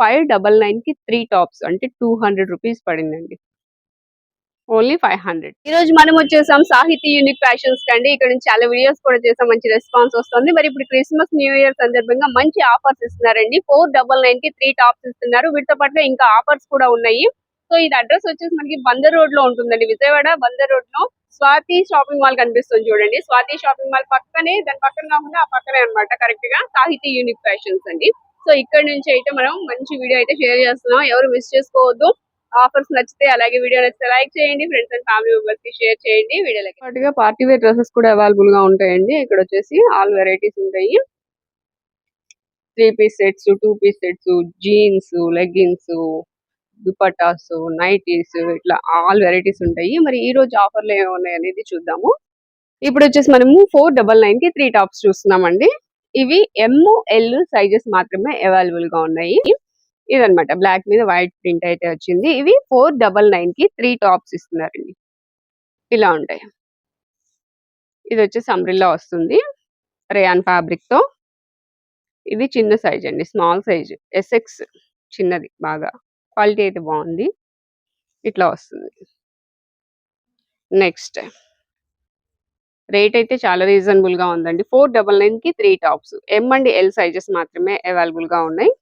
Five double నైన్కి three tops అంటే two hundred rupees పడిందండి. Only five hundred. ఈ రోజు మనం వచ్చేసాం సాహితీ యూనిక్ ఫ్యాషన్స్ కండి. ఇక్కడ నుంచి చాలా వీడియోస్ కూడా చేసాం మంచి రెస్పాన్స్ వస్తుంది. మరి ఇప్పుడు క్రిస్మస్ న్యూ ఇయర్ సందర్భంగా మంచి ఆఫర్స్ ఇస్తున్నారండి. ఫోర్ డబల్ నైన్కి త్రీ టాప్స్ ఇస్తున్నారు. వీటితో పాటుగా ఇంకా ఆఫర్స్ కూడా ఉన్నాయి. సో ఇది అడ్రస్ వచ్చేసి మనకి బందర్ రోడ్లో ఉంటుందండి. విజయవాడ బందర్ రోడ్లో స్వాతి షాపింగ్ మాల్ కనిపిస్తుంది చూడండి. స్వాతి షాపింగ్ మాల్ పక్కనే దాని పక్కన కాకుండా ఆ పక్కనే అన్నమాట కరెక్ట్గా సాహితీ యూనిక్ ఫ్యాషన్స్ అండి. సో ఇక్కడ నుంచి అయితే మనం మంచి వీడియో అయితే షేర్ చేస్తున్నాం. ఎవరు మిస్ చేసుకోవద్దు. ఆఫర్స్ నచ్చితే అలాగే వీడియో నచ్చితే లైక్ చేయండి. ఫ్రెండ్స్ అండ్ ఫ్యామిలీ మెంబర్స్కి షేర్ చేయండి. వీడియోలకి పాటుగా పార్టీ వేర్ డ్రెస్సెస్ కూడా అవైలబుల్గా ఉంటాయండి. ఇక్కడ వచ్చేసి ఆల్ వెరైటీస్ ఉంటాయి. Three piece sets two piece sets jeans leggings dupattas nighties ఇట్లా ఆల్ వెరైటీస్ ఉంటాయి. మరి ఈ రోజు ఆఫర్లు ఏమి ఉన్నాయి అనేది చూద్దాము. ఇప్పుడు వచ్చేసి మనము ఫోర్ డబల్ నైన్కి త్రీ టాప్స్ చూస్తున్నామండి. ఇవి ఎమ్ ఎల్ సైజెస్ మాత్రమే అవైలబుల్గా ఉన్నాయి. ఇదన్నమాట. బ్లాక్ మీద వైట్ ప్రింట్ అయితే వచ్చింది. ఇవి ఫోర్ డబల్ నైన్కి త్రీ టాప్స్ ఇస్తున్నారండి. ఇలా ఉంటాయి. ఇది వచ్చేసి అంబ్రిల్లా వస్తుంది. రేయాన్ ఫ్యాబ్రిక్తో. ఇది చిన్న సైజ్ అండి. స్మాల్ సైజ్ ఎస్ఎక్స్ చిన్నది బాగా. క్వాలిటీ అయితే బాగుంది. ఇట్లా వస్తుంది. నెక్స్ట్ రేట్ అయితే చాలా రీజనబుల్గా ఉందండి. ఫోర్ డబల్ నైన్కి three tops M and L sizes మాత్రమే అవైలబుల్గా ఉన్నాయి.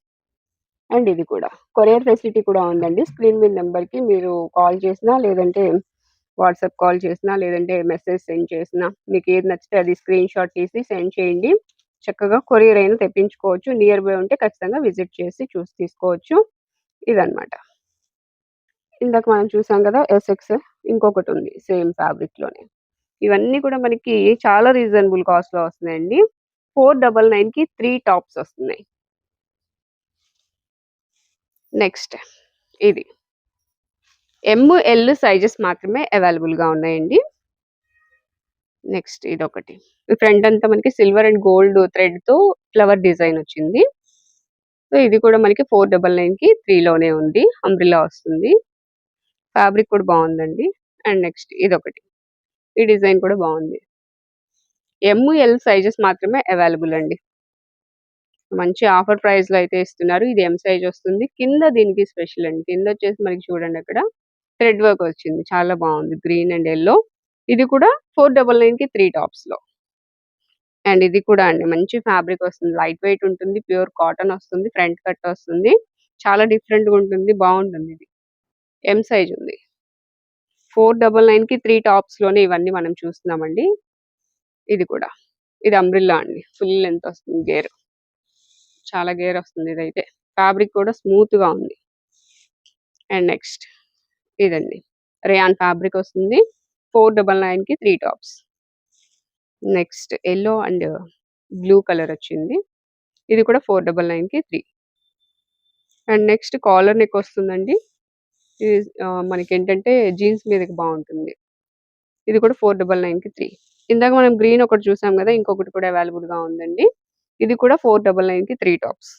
అండ్ ఇది కూడా. కొరియర్ ఫెసిలిటీ కూడా ఉందండి. స్క్రీన్ మీద నెంబర్కి మీరు కాల్ చేసినా లేదంటే వాట్సాప్ కాల్ చేసినా లేదంటే మెసేజ్ సెండ్ చేసినా మీకు ఏది నచ్చితే అది స్క్రీన్ షాట్ తీసి సెండ్ చేయండి. చక్కగా కొరియర్ అయినా తెప్పించుకోవచ్చు. నియర్ బై ఉంటే ఖచ్చితంగా విజిట్ చేసి చూసి తీసుకోవచ్చు. ఇదనమాట ఇందాక మనం చూసాం కదా ఎస్ఎక్స్ ఇంకొకటి ఉంది సేమ్ ఫ్యాబ్రిక్లోనే. ఇవన్నీ కూడా మనకి చాలా రీజనబుల్ కాస్ట్లో వస్తున్నాయండి. ఫోర్ డబల్ నైన్కి త్రీ టాప్స్ వస్తున్నాయి. నెక్స్ట్ ఇది. ఎమ్ ఎల్ సైజెస్ మాత్రమే అవైలబుల్గా ఉన్నాయండి. నెక్స్ట్ ఇది ఒకటి ఫ్రంట్ అంతా మనకి సిల్వర్ అండ్ గోల్డ్ థ్రెడ్తో ఫ్లవర్ డిజైన్ వచ్చింది. సో ఇది కూడా మనకి ఫోర్ డబల్ నైన్కి త్రీ లోనే ఉంది. అంబ్రిలా వస్తుంది. ఫ్యాబ్రిక్ కూడా బాగుందండి. అండ్ నెక్స్ట్ ఇది ఒకటి ఈ డిజైన్ కూడా బాగుంది. ఎమ్ ఎల్ సైజెస్ మాత్రమే అవైలబుల్ అండి. మంచి ఆఫర్ ప్రైస్లో అయితే ఇస్తున్నారు. ఇది ఎం సైజ్ వస్తుంది. కింద దీనికి స్పెషల్ అండి. కింద వచ్చేసి మనకి చూడండి అక్కడ. థ్రెడ్ వర్క్ వచ్చింది. చాలా బాగుంది. గ్రీన్ అండ్ ఎల్లో ఇది కూడా ఫోర్ డబల్ నైన్కి త్రీ టాప్స్లో. అండ్ ఇది కూడా అండి. మంచి ఫ్యాబ్రిక్ వస్తుంది. లైట్ వెయిట్ ఉంటుంది. ప్యూర్ కాటన్ వస్తుంది. ఫ్రంట్ కట్ వస్తుంది. చాలా డిఫరెంట్గా ఉంటుంది. బాగుంటుంది ఇది. ఎం సైజ్ ఉంది. ఫోర్ డబల్ నైన్కి త్రీ టాప్స్లోనే ఇవన్నీ మనం చూస్తున్నామండి. ఇది కూడా. ఇది అంబ్రిల్లా అండి. ఫుల్ లెంత్ వస్తుంది గేర్. చాలా గేర్ వస్తుంది ఇదైతే. ఫ్యాబ్రిక్ కూడా స్మూత్గా ఉంది. అండ్ నెక్స్ట్ ఇదండి. రేయాన్ ఫ్యాబ్రిక్ వస్తుంది. ఫోర్ డబల్ నైన్కి three tops. Next yellow and blue colour వచ్చింది. ఇది కూడా ఫోర్ డబల్ నైన్కి three. And next collar neck వస్తుందండి. ఇది మనకి ఏంటంటే జీన్స్ మీదకి బాగుంటుంది ఇది కూడా ఫోర్ డబల్ నైన్కి త్రీ. ఇందాక మనం గ్రీన్ ఒకటి చూసాం కదా ఇంకొకటి కూడా అవైలబుల్గా ఉందండి. ఇది కూడా ఫోర్ డబల్ నైన్కి three tops.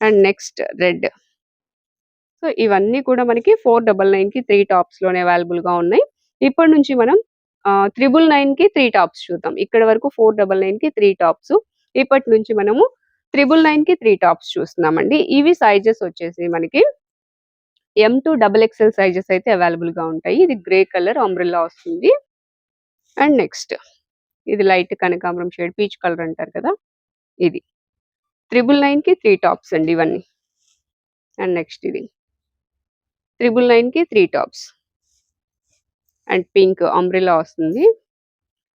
And next red. So ఇవన్నీ కూడా మనకి ఫోర్ డబల్ నైన్కి త్రీ టాప్స్ అవైలబుల్గా అవైలబుల్గా ఉన్నాయి. ఇప్పటి నుంచి మనం త్రిబుల్ నైన్కి త్రీ టాప్స్ చూద్దాం. ఇక్కడ వరకు ఫోర్ డబల్ నైన్కి త్రీ టాప్స్. ఇప్పటి నుంచి మనము త్రిబుల్ నైన్కి త్రీ టాప్స్ చూస్తున్నామండి. ఇవి సైజెస్ వచ్చేసి మనకి M to double XL sizes అయితే అవైలబుల్గా ఉంటాయి. ఇది గ్రే కలర్ అంబ్రిల్లా వస్తుంది. అండ్ నెక్స్ట్ ఇది లైట్ కనకాంబరం షేడ్ పీచ్ కలర్ అంటారు కదా ఇది. త్రిబుల్ నైన్కి త్రీ టాప్స్ అండి ఇవన్నీ. అండ్ నెక్స్ట్ ఇది. త్రిబుల్ నైన్కి three tops and pink umbrella వస్తుంది.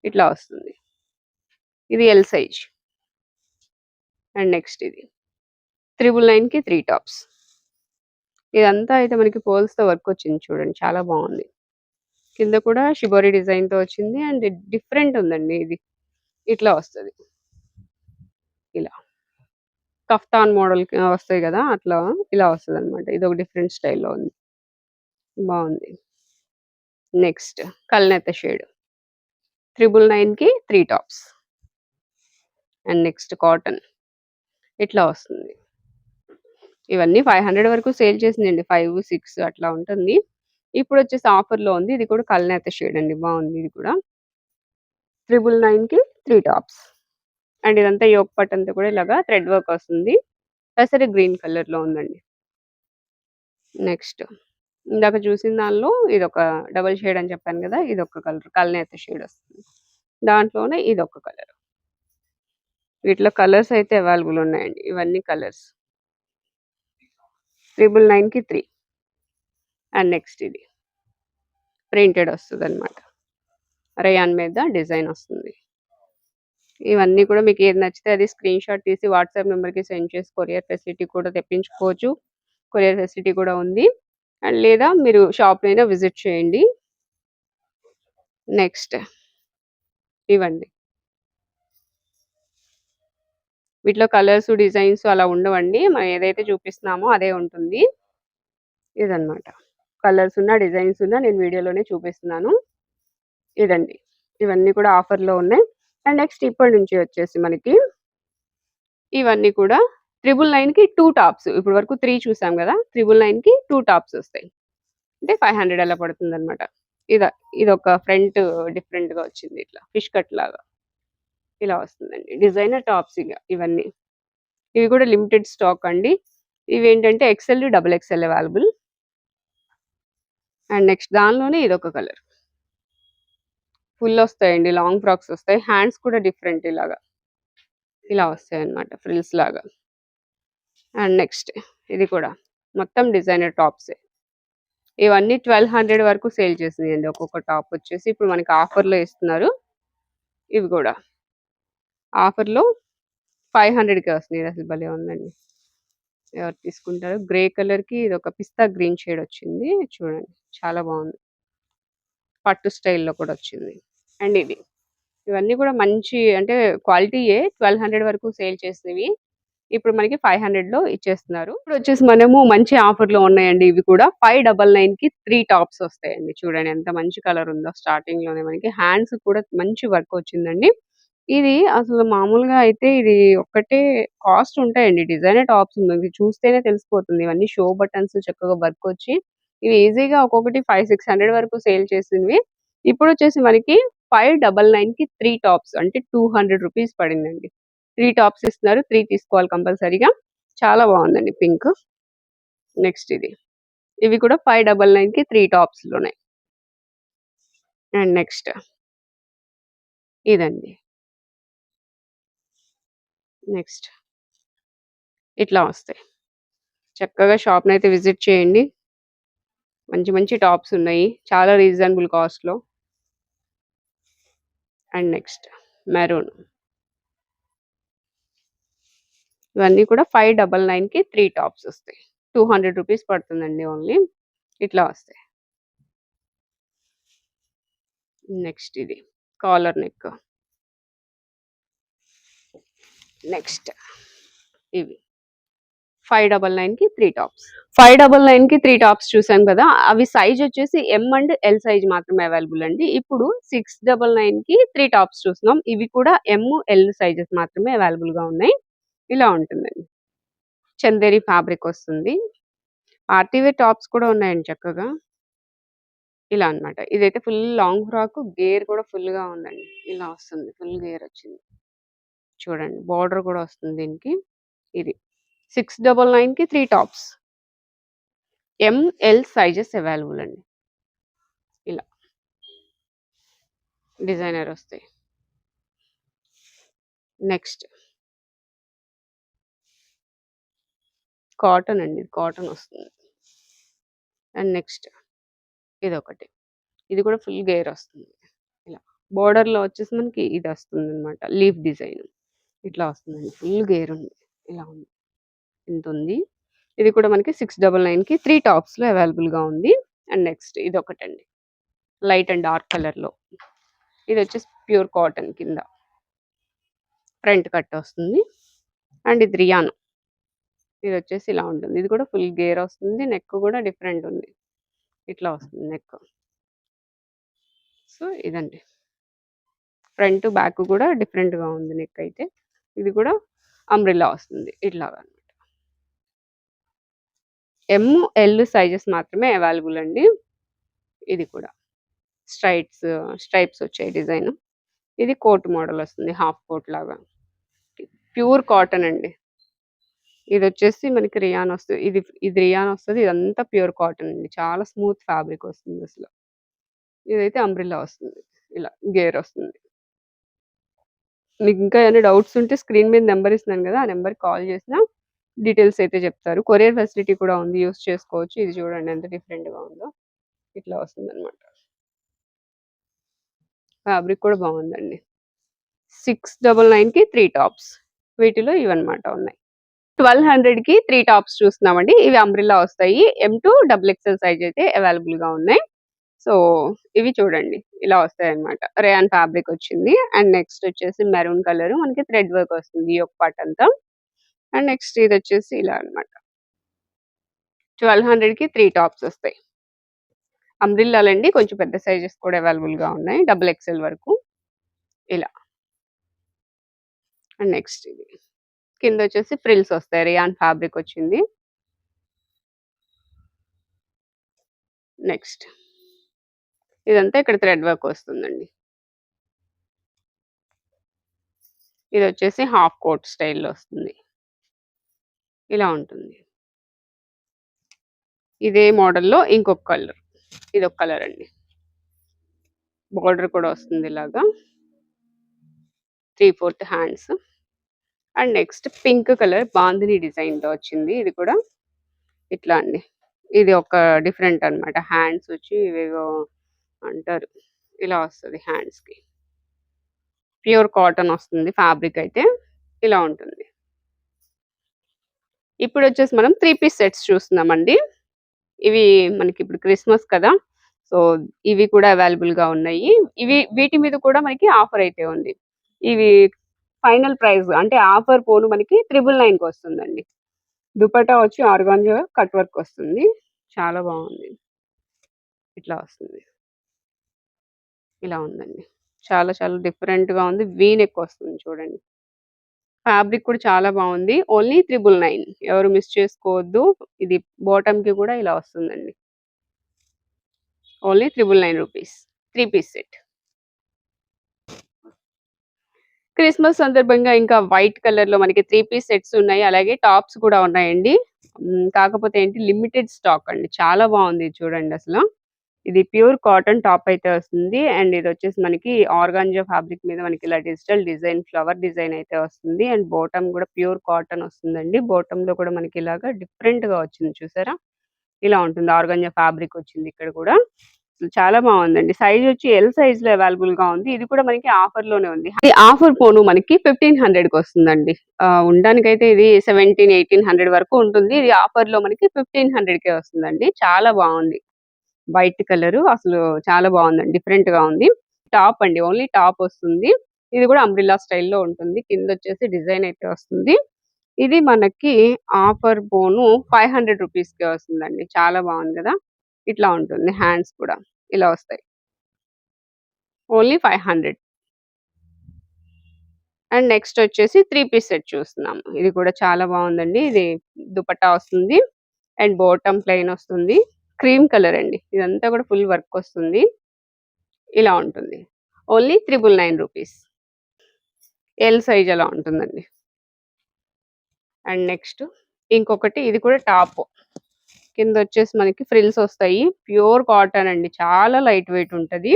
ఇట్లా వస్తుంది. ఇది ఎల్ సైజ్ అండ్ నెక్స్ట్ ఇది. త్రిబుల్ నైన్కి త్రీ టాప్స్ ఇదంతా అయితే మనకి పోల్స్తో వర్క్ వచ్చింది చూడండి. చాలా బాగుంది. కింద కూడా షిబోరి డిజైన్తో వచ్చింది. అండ్ డిఫరెంట్ ఉందండి ఇది. ఇట్లా వస్తుంది. ఇలా. కఫ్తాన్ మోడల్ వస్తాయి కదా అట్లా ఇలా వస్తుంది అనమాట ఇది ఒక డిఫరెంట్ స్టైల్లో ఉంది. బాగుంది. నెక్స్ట్ కల్నెత్త షేడ్. త్రిబుల్ నైన్కి three tops. And next cotton. ఇట్లా వస్తుంది. ఇవన్నీ ఫైవ్ హండ్రెడ్ వరకు సేల్ చేసిందండి. ఫైవ్ సిక్స్ అట్లా ఉంటుంది. ఇప్పుడు వచ్చేసి ఆఫర్లో ఉంది. ఇది కూడా కల్నేత షేడ్ అండి. బాగుంది ఇది కూడా. త్రిబుల్ నైన్కి త్రీ టాప్స్. అండ్ ఇదంతా యోగ్ పట్ అంతా కూడా ఇలాగా థ్రెడ్ వర్క్ వస్తుంది. పెసర గ్రీన్ కలర్లో ఉందండి. నెక్స్ట్. ఇందాక చూసిన దానిలో ఇది ఒక డబల్ షేడ్ అని చెప్పాను కదా ఇది ఒక కలర్ కల్నేత షేడ్ వస్తుంది. దాంట్లోనే ఇది ఒక కలర్. వీటిలో కలర్స్ అయితే అవైలబుల్ ఉన్నాయండి. ఇవన్నీ కలర్స్. ట్రిపుల్ నైన్కి త్రీ అండ్ నెక్స్ట్ ఇది. ప్రింటెడ్ వస్తుంది అనమాట రయాన్ మీద డిజైన్ వస్తుంది. ఇవన్నీ కూడా మీకు ఏది నచ్చితే అది స్క్రీన్ షాట్ తీసి వాట్సాప్ నెంబర్కి సెండ్ చేసి కొరియర్ ఫెసిలిటీ కూడా తెప్పించుకోవచ్చు. కొరియర్ ఫెసిలిటీ కూడా ఉంది. అండ్ లేదా మీరు షాప్‌నైనా విజిట్ చేయండి. నెక్స్ట్ ఇవ్వండి. వీటిలో కలర్స్, డిజైన్స్ అలా ఉండవండి. మనం ఏదైతే చూపిస్తున్నామో అదే ఉంటుంది. ఇదనమాట. కలర్స్ ఉన్న, డిజైన్స్ ఉన్న నేను వీడియోలోనే చూపిస్తున్నాను. ఇదండి. ఇవన్నీ కూడా ఆఫర్‌లో ఉన్నాయి. అండ్ నెక్స్ట్ ఇప్పటి నుంచి వచ్చేసి మనకి ఇవన్నీ కూడా త్రిబుల్ నైన్‌కి టూ టాప్స్. ఇప్పటి వరకు త్రీ చూసాం కదా! త్రిబుల్ నైన్‌కి టూ టాప్స్ వస్తాయి. అంటే ఫైవ్ హండ్రెడ్ అలా పడుతుందనమాట. ఇది ఇదొక ఫ్రంట్ డిఫరెంట్‌గా వచ్చింది ఇట్లా ఫిష్ కట్ లాగా. ఇలా వస్తుందండి. డిజైనర్ టాప్స్ ఇక ఇవన్నీ. ఇవి కూడా లిమిటెడ్ స్టాక్ అండి. ఇవేంటంటే XL double XL available. And next దానిలోనే ఇదొక కలర్. ఫుల్ వస్తాయండి. లాంగ్ ఫ్రాక్స్ వస్తాయి. హ్యాండ్స్ కూడా డిఫరెంట్ ఇలాగా. ఇలా వస్తాయి అన్నమాట ఫ్రిల్స్ లాగా. అండ్ నెక్స్ట్ ఇది కూడా మొత్తం డిజైనర్ టాప్సే. ఇవన్నీ ట్వెల్వ్ హండ్రెడ్ వరకు సేల్ చేసింది అండి ఒక్కొక్క టాప్ వచ్చేసి ఇప్పుడు మనకి ఆఫర్లో ఇస్తున్నారు ఇవి కూడా ఆఫర్లో ఫైవ్ హండ్రెడ్కి వస్తున్నాయి అసలు భలే ఉందండి. ఎవరు తీసుకుంటారు? గ్రే కలర్కి ఇది ఒక పిస్తా గ్రీన్ షేడ్ వచ్చింది. చూడండి చాలా బాగుంది. పట్టు స్టైల్లో కూడా వచ్చింది. అండ్ ఇది ఇవన్నీ కూడా మంచి అంటే క్వాలిటీయే ట్వెల్వ్ హండ్రెడ్ వరకు సేల్ చేసినవి. ఇప్పుడు మనకి ఫైవ్ హండ్రెడ్లో ఇచ్చేస్తున్నారు. ఇప్పుడు వచ్చేసి మనము మంచి ఆఫర్లో ఉన్నాయండి ఇవి కూడా. ఫైవ్ డబల్ నైన్కి త్రీ టాప్స్ వస్తాయండి. చూడండి ఎంత మంచి కలర్ ఉందో స్టార్టింగ్లోనే మనకి. హ్యాండ్స్ కూడా మంచి వర్క్ వచ్చిందండి. ఇది అసలు మామూలుగా అయితే ఇది ఒక్కటే కాస్ట్ ఉంటాయండి. డిజైనర్ టాప్స్ మీకు చూస్తేనే తెలిసిపోతుంది. ఇవన్నీ షో బటన్స్ చక్కగా వర్క్ వచ్చి ఇవి ఈజీగా ఒక్కొక్కటి ఫైవ్ సిక్స్ హండ్రెడ్ వరకు సేల్ చేసినవి. ఇప్పుడు వచ్చేసి మనకి ఫైవ్ డబల్ నైన్కి త్రీ టాప్స్ అంటే టూ హండ్రెడ్ రూపీస్ పడిందండి. త్రీ టాప్స్ ఇస్తున్నారు. త్రీ తీసుకోవాలి కంపల్సరీగా. చాలా బాగుందండి పింక్. నెక్స్ట్ ఇది. ఇవి కూడా ఫైవ్ డబల్ నైన్కి త్రీ టాప్స్లో ఉన్నాయి అండ్ నెక్స్ట్ ఇదండి. నెక్స్ట్. ఇట్లా వస్తాయి. చక్కగా షాప్ని అయితే విజిట్ చేయండి. మంచి మంచి టాప్స్ ఉన్నాయి. చాలా రీజనబుల్ కాస్ట్లో. And next maroon. ఇవన్నీ కూడా ఫైవ్ డబల్ నైన్కి త్రీ టాప్స్ వస్తాయి. టూ హండ్రెడ్ రూపీస్ పడుతుందండి ఓన్లీ. ఇట్లా వస్తాయి. నెక్స్ట్ ఇది. Collar neck. నెక్స్ట్ ఇవి. ఫైవ్ డబల్ నైన్కి త్రీ టాప్స్. ఫైవ్ డబల్ నైన్కి త్రీ టాప్స్ చూసాం కదా అవి సైజ్ వచ్చేసి ఎం అండ్ ఎల్ సైజ్ మాత్రమే అవైలబుల్ అండి. ఇప్పుడు సిక్స్ డబల్ నైన్కి త్రీ టాప్స్ చూస్తున్నాం. ఇవి కూడా ఎం ఎల్ సైజెస్ మాత్రమే అవైలబుల్గా ఉన్నాయి. ఇలా ఉంటుందండి. చందేరి ఫ్యాబ్రిక్ వస్తుంది. ఆర్టీవే టాప్స్ కూడా ఉన్నాయండి చక్కగా. ఇలా అనమాట ఇదైతే ఫుల్ లాంగ్ ఫ్రాక్ గేర్ కూడా ఫుల్గా ఉందండి. ఇలా వస్తుంది. ఫుల్ గేర్ వచ్చింది. చూడండి. బార్డర్ కూడా వస్తుంది దీనికి. ఇది సిక్స్ డబల్ నైన్కి three tops. M L sizes available అండి. ఇలా డిజైనర్ వస్తాయి. నెక్స్ట్. కాటన్ అండి. కాటన్ వస్తుంది. అండ్ నెక్స్ట్ ఇది ఒకటి ఇది కూడా ఫుల్ గేర్ వస్తుంది. ఇలా. బార్డర్లో వచ్చేసి మనకి ఇది వస్తుంది అనమాట లీఫ్ డిజైన్. ఇట్లా వస్తుందండి. ఫుల్ గేర్ ఉంది. ఇలా ఉంది. ఇంత ఉంది. ఇది కూడా మనకి సిక్స్ డబల్ నైన్కి త్రీ టాప్స్లో అవైలబుల్గా ఉంది. అండ్ నెక్స్ట్ ఇది ఒకటండి లైట్ అండ్ డార్క్ కలర్లో ఇది వచ్చేసి ప్యూర్ కాటన్ కింద. ఫ్రంట్ కట్ వస్తుంది. అండ్ ఇది రియాన్. ఇది వచ్చేసి ఇలా ఉంటుంది. ఇది కూడా ఫుల్ గేర్ వస్తుంది. నెక్ కూడా డిఫరెంట్ ఉంది. ఇట్లా వస్తుంది నెక్. సో ఇదండి. ఫ్రంట్ బ్యాక్ కూడా డిఫరెంట్గా ఉంది నెక్ అయితే. ఇది కూడా అంబ్రిల్లా వస్తుంది. ఇట్లాగా అనమాట. ఎమ్ ఎల్ సైజెస్ మాత్రమే అవైలబుల్ అండి. ఇది కూడా. స్ట్రైట్స్ స్ట్రైప్స్ వచ్చాయి డిజైన్ ఇది కోట్ మోడల్ వస్తుంది హాఫ్ కోట్ లాగా. ప్యూర్ కాటన్ అండి. ఇది వచ్చేసి మనకి రియాన్ వస్తుంది. ఇది ఇది రియాన్ వస్తుంది. ఇదంతా ప్యూర్ కాటన్ అండి. చాలా స్మూత్ ఫ్యాబ్రిక్ వస్తుంది అసలు. ఇదైతే అంబ్రెల్లా వస్తుంది. ఇలా గేర్ వస్తుంది. మీకు ఇంకా ఏమైనా డౌట్స్ ఉంటే స్క్రీన్ మీద నెంబర్ ఇస్తున్నాను కదా! ఆ నెంబర్ కాల్ చేసినా డీటెయిల్స్ అయితే చెప్తారు. కొరియర్ ఫెసిలిటీ కూడా ఉంది. యూస్ చేసుకోవచ్చు. ఇది చూడండి ఎంత డిఫరెంట్‌గా ఉందో. ఇట్లా వస్తుందన్నమాట. ఫ్యాబ్రిక్ కూడా బాగుందండి. 699కి 3 టాప్స్. వీటిలో ఇవన్నమాట ఉన్నాయి. 1200కి 3 టాప్స్ చూస్తున్నామండి. ఇవి అంబ్రెల్లా వస్తాయి. M to double XL size అయితే అవైలబుల్‌గా ఉన్నాయి. సో, ఇవి చూడండి. ఇలా వస్తాయన్నమాట. రేయాన్ ఫ్యాబ్రిక్ వచ్చింది. అండ్ నెక్స్ట్ వచ్చేసి మెరూన్ కలర్ మనకి థ్రెడ్ వర్క్ వస్తుంది. ఈ ఒక పార్ట్ అంతా. అండ్ నెక్స్ట్ ఇది వచ్చేసి ఇలా అన్నమాట. 1200కి 3 టాప్స్ వస్తాయి. అంబ్రెల్లాలండి కొంచెం పెద్ద సైజెస్ కూడా అవైలబుల్‌గా ఉన్నాయి. డబుల్ ఎక్సెల్ వరకు. ఇలా. అండ్ నెక్స్ట్ ఇది. కింద వచ్చేసి ఫ్రిల్స్ వస్తాయి. రియాన్ ఫ్యాబ్రిక్ వచ్చింది. నెక్స్ట్. ఇదంతా ఇక్కడ థ్రెడ్ వర్క్ వస్తుందండి. ఇది వచ్చేసి హాఫ్ కోట్ స్టైల్‌లో వస్తుంది. ఇలా ఉంటుంది. ఇదే మోడల్‌లో ఇంకొక కలర్. ఇది ఒక కలర్ అండి. బోర్డర్ కూడా వస్తుంది ఇలాగా. 3/4 hands. And next pink colour bandhani డిజైన్‌తో వచ్చింది. ఇది కూడా ఇట్లా అండి. ఇది ఒక డిఫరెంట్ అన్నమాట. హ్యాండ్స్ వచ్చి ఇవేవో అంటారు. ఇలా వస్తుంది హ్యాండ్స్‌కి. ప్యూర్ కాటన్ వస్తుంది ఫ్యాబ్రిక్ అయితే. ఇలా ఉంటుంది. ఇప్పుడు వచ్చేసి మనం త్రీ పీస్ సెట్స్ చూస్తున్నామండి. ఇవి మనకి ఇప్పుడు క్రిస్మస్ కదా! సో, ఇవి కూడా అవైలబుల్‌గా ఉన్నాయి. ఇవి వీటి మీద కూడా మనకి ఆఫర్ అయితే ఉంది. ఇవి ఫైనల్ ప్రైస్ అంటే ఆఫర్ పోను మనకి 999కి వస్తుందండి. దుపటా వచ్చి ఆర్గాంజా కట్ వర్క్ వస్తుంది. చాలా బాగుంది. ఇట్లా వస్తుంది. ఇలా ఉందండి. చాలా చాలా డిఫరెంట్‌గా ఉంది. వీ నెక్ వస్తుంది చూడండి. ఫ్యాబ్రిక్ కూడా చాలా బాగుంది. ఓన్లీ 999 ఎవరు మిస్ చేసుకోవద్దు. ఇది బాటమ్‌కి కూడా ఇలా వస్తుందండి. Only 999 rupees. Three piece set. Christmas సందర్భంగా ఇంకా వైట్ కలర్‌లో మనకి త్రీ పీస్ సెట్స్ ఉన్నాయి. అలాగే టాప్స్ కూడా ఉన్నాయండి. కాకపోతే ఏంటి లిమిటెడ్ స్టాక్ అండి. చాలా బాగుంది చూడండి అసలు ఇది ప్యూర్ కాటన్ టాప్ అయితే వస్తుంది. అండ్ ఇది వచ్చేసి మనకి ఆర్గాంజా ఫ్యాబ్రిక్ మీద మనకి ఇలా డిజిటల్ డిజైన్ ఫ్లవర్ డిజైన్ అయితే వస్తుంది. అండ్ బోటమ్ కూడా ప్యూర్ కాటన్ వస్తుందండి. బాటమ్‌లో కూడా మనకి ఇలాగా డిఫరెంట్గా వచ్చింది చూసారా? ఇలా ఉంటుంది. ఆర్గాంజా ఫ్యాబ్రిక్ వచ్చింది ఇక్కడ కూడా. చాలా బాగుందండి. సైజ్ వచ్చి ఎల్ సైజ్లో అవైలబుల్గా ఉంది. ఇది కూడా మనకి ఆఫర్లోనే ఉంది. ఇది ఆఫర్ పోను మనకి 1500కి వస్తుందండి. ఉండడానికైతే ఇది 17, 1800 వరకు ఉంటుంది. ఇది ఆఫర్లో మనకి 1500కే వస్తుందండి. చాలా బాగుంది. వైట్ కలర్ అసలు చాలా బాగుందండి. డిఫరెంట్‌గా ఉంది. టాప్ అండి. ఓన్లీ టాప్ వస్తుంది. ఇది కూడా అంబ్రిల్లా స్టైల్‌లో ఉంటుంది. కింద వచ్చేసి డిజైన్ అయితే వస్తుంది. ఇది మనకి ఆఫర్ బోను ఫైవ్ హండ్రెడ్ రూపీస్‌కే వస్తుందండి. చాలా బాగుంది కదా! ఇట్లా ఉంటుంది. హ్యాండ్స్ కూడా ఇలా వస్తాయి. ఓన్లీ 500. అండ్ నెక్స్ట్ వచ్చేసి త్రీ పీస్ సెట్ చూస్తున్నాము. ఇది కూడా చాలా బాగుందండి. ఇది దుపట్టా వస్తుంది. అండ్ బాటమ్ ప్లెయిన్ వస్తుంది. క్రీమ్ కలర్ అండి. ఇదంతా కూడా ఫుల్ వర్క్ వస్తుంది. ఇలా ఉంటుంది. Only 999 rupees. ఎల్ సైజ్ అలా ఉంటుందండి. అండ్ నెక్స్ట్ ఇంకొకటి ఇది కూడా టాప్. కింద వచ్చేసి మనకి ఫ్రిల్స్ వస్తాయి. ప్యూర్ కాటన్ అండి. చాలా లైట్ వెయిట్ ఉంటుంది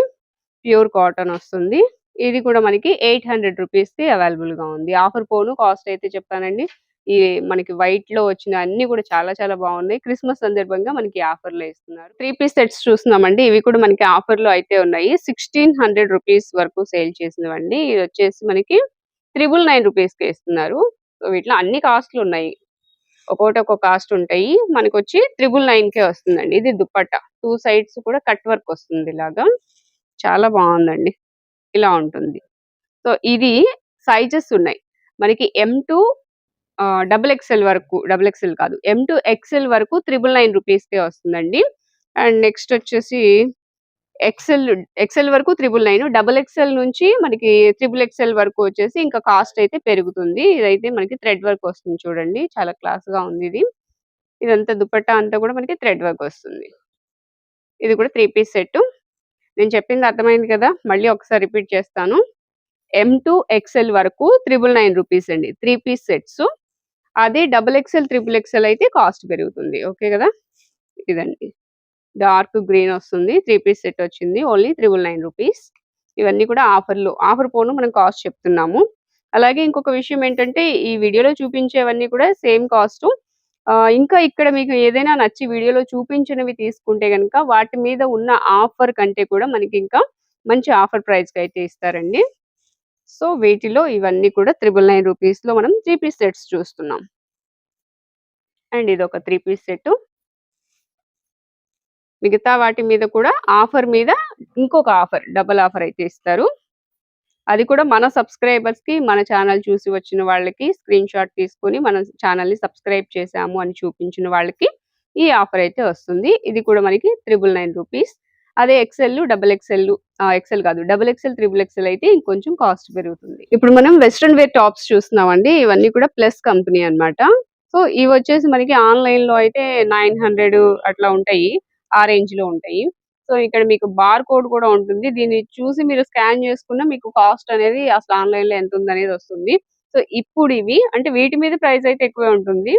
ప్యూర్ కాటన్ వస్తుంది. ఇది కూడా మనకి 800 రూపీస్‌కి అవైలబుల్‌గా ఉంది. ఆఫర్ పోను కాస్ట్ అయితే చెప్పానండి. ఈ మనకి వైట్లో వచ్చిన అన్ని కూడా చాలా చాలా బాగున్నాయి. క్రిస్మస్ సందర్భంగా మనకి ఆఫర్‌లో ఇస్తున్నారు. త్రీ పీస్ సెట్స్ చూస్తున్నామండి. ఇవి కూడా మనకి ఆఫర్‌లో అయితే ఉన్నాయి. 1600 రూపీస్ వరకు సేల్ చేసినవండి. ఇది వచ్చేసి మనకి త్రిబుల్ నైన్ రూపీస్కి ఇస్తున్నారు. సో, వీటిలో అన్ని కాస్ట్‌లు ఉన్నాయి. ఒక్కోటి ఒక్కో కాస్ట్ ఉంటాయి. మనకు వచ్చి త్రిబుల్ నైన్ కే వస్తుందండి. ఇది దుప్పట్ట టూ సైడ్స్ కూడా కట్ వర్క్ వస్తుంది ఇలాగా. చాలా బాగుందండి. ఇలా ఉంటుంది. సో, ఇది సైజెస్ ఉన్నాయి. మనకి ఎం టు డబుల్ ఎక్స్ఎల్ వరకు డబుల్ ఎక్స్ఎల్ కాదు. ఎం టు ఎక్స్ఎల్ వరకు 999 రూపీస్‌కే వస్తుందండి. అండ్ నెక్స్ట్ వచ్చేసి ఎక్సెల్ ఎక్సెల్ వరకు 999 డబుల్ ఎక్సెల్ నుంచి మనకి త్రిబుల్ ఎక్సెల్ వరకు వచ్చేసి ఇంకా కాస్ట్ అయితే పెరుగుతుంది. ఇదైతే మనకి థ్రెడ్ వర్క్ వస్తుంది చూడండి. చాలా క్లాస్‌గా ఉంది ఇది. ఇదంతా దుపట్టా అంతా కూడా మనకి థ్రెడ్ వర్క్ వస్తుంది. ఇది కూడా త్రీ పీస్ సెట్. నేను చెప్పింది అర్థమైంది కదా! మళ్ళీ ఒకసారి రిపీట్ చేస్తాను. ఎం టు ఎక్సెల్ వరకు 999 రూపీస్ అండి. Three piece sets. అదే డబుల్ ఎక్స్ఎల్ త్రిపుల్ ఎక్స్ఎల్ అయితే కాస్ట్ పెరుగుతుంది. ఓకే కదా? ఇదండి. డార్క్ గ్రీన్ వస్తుంది త్రీ పీస్ సెట్ వచ్చింది ఓన్లీ త్రిబుల్ నైన్ రూపీస్ ఇవన్నీ కూడా ఆఫర్లు ఆఫర్ పోను మనం కాస్ట్ చెప్తున్నాము. అలాగే ఇంకొక విషయం ఏంటంటే ఈ వీడియోలో చూపించేవన్నీ కూడా సేమ్ కాస్ట్ ఇంకా ఇక్కడ మీకు ఏదైనా నచ్చి వీడియోలో చూపించినవి తీసుకుంటే కనుక వాటి మీద ఉన్న ఆఫర్ కంటే కూడా మనకి ఇంకా మంచి ఆఫర్ ప్రైస్కి అయితే ఇస్తారండి. సో వీటిలో ఇవన్నీ కూడా త్రిబుల్ నైన్ రూపీస్లో మనం త్రీ పీస్ సెట్స్ చూస్తున్నాం. అండ్ ఇది ఒక త్రీ పీస్ సెట్ మిగతా వాటి మీద కూడా ఆఫర్ మీద ఇంకొక ఆఫర్ డబల్ ఆఫర్ అయితే ఇస్తారు. అది కూడా మన సబ్స్క్రైబర్స్కి మన ఛానల్ చూసి వచ్చిన వాళ్ళకి స్క్రీన్ షాట్ తీసుకొని మన ఛానల్ని సబ్స్క్రైబ్ చేశాము అని చూపించిన వాళ్ళకి ఈ ఆఫర్ అయితే వస్తుంది. ఇది కూడా మనకి త్రిబుల్ నైన్ రూపీస్. అదే ఎక్సెల్ డబుల్ ఎక్సెల్ ఎక్సెల్ కాదు డబుల్ ఎక్సెల్ త్రిబుల్ ఎక్సెల్ అయితే ఇంకొంచెం కాస్ట్ పెరుగుతుంది. ఇప్పుడు మనం వెస్ట్రన్ వేర్ టాప్స్ చూస్తున్నామండి ఇవన్నీ కూడా ప్లస్ కంపెనీ అన్నమాట. సో ఇవి వచ్చేసి మనకి ఆన్లైన్లో అయితే నైన్ హండ్రెడ్ అట్లా ఉంటాయి ఆ రేంజ్లో ఉంటాయి. సో ఇక్కడ మీకు బార్ కోడ్ కూడా ఉంటుంది. దీన్ని చూసి మీరు స్కాన్ చేసుకున్న మీకు కాస్ట్ అనేది అసలు ఆన్లైన్లో ఎంత ఉంది అనేది వస్తుంది. సో ఇప్పుడు ఇవి అంటే వీటి మీద ప్రైస్ అయితే ఎక్కువే ఉంటుంది.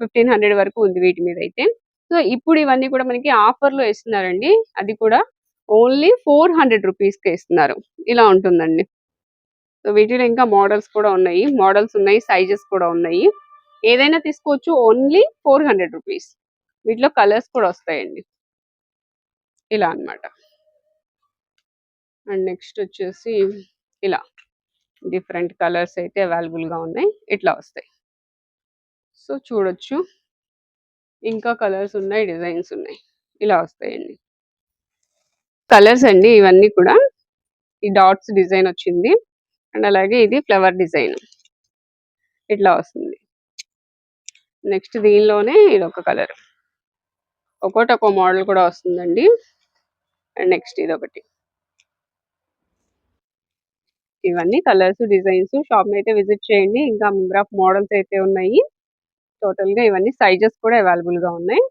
ఫిఫ్టీన్ హండ్రెడ్ వరకు ఉంది వీటి మీద అయితే. సో ఇప్పుడు ఇవన్నీ కూడా మనకి ఆఫర్లో ఇస్తున్నారండి అది కూడా ఓన్లీ ఫోర్ హండ్రెడ్ రూపీస్కి ఇస్తున్నారు. ఇలా ఉంటుందండి. సో వీటిలో ఇంకా మోడల్స్ కూడా ఉన్నాయి. మోడల్స్ ఉన్నాయి సైజెస్ కూడా ఉన్నాయి. ఏదైనా తీసుకోవచ్చు ఓన్లీ ఫోర్ హండ్రెడ్ రూపీస్. వీటిలో కలర్స్ కూడా వస్తాయండి. ఇలా అన్నమాట. అండ్ నెక్స్ట్ వచ్చేసి ఇలా. డిఫరెంట్ కలర్స్ అయితే అవైలబుల్గా ఉన్నాయి. ఇట్లా వస్తాయి. సో చూడొచ్చు. ఇంకా కలర్స్ ఉన్నాయి డిజైన్స్ ఉన్నాయి. ఇలా వస్తాయండి. కలర్స్ అండి ఇవన్నీ కూడా. ఈ డాట్స్ డిజైన్ వచ్చింది. అండ్ అలాగే ఇది ఫ్లవర్ డిజైన్. ఇట్లా వస్తుంది. నెక్స్ట్ దీనిలోనే ఇది ఒక కలర్. ఒక్కోటి ఒక్కో మోడల్ కూడా వస్తుందండి. అండ్ నెక్స్ట్ ఇది ఒకటి ఇవన్నీ కలర్స్ డిజైన్స్. షాప్ అయితే విజిట్ చేయండి. ఇంకా మెంబర్ ఆఫ్ మోడల్స్ అయితే ఉన్నాయి. టోటల్గా ఇవన్నీ సైజెస్ కూడా అవైలబుల్గా ఉన్నాయి.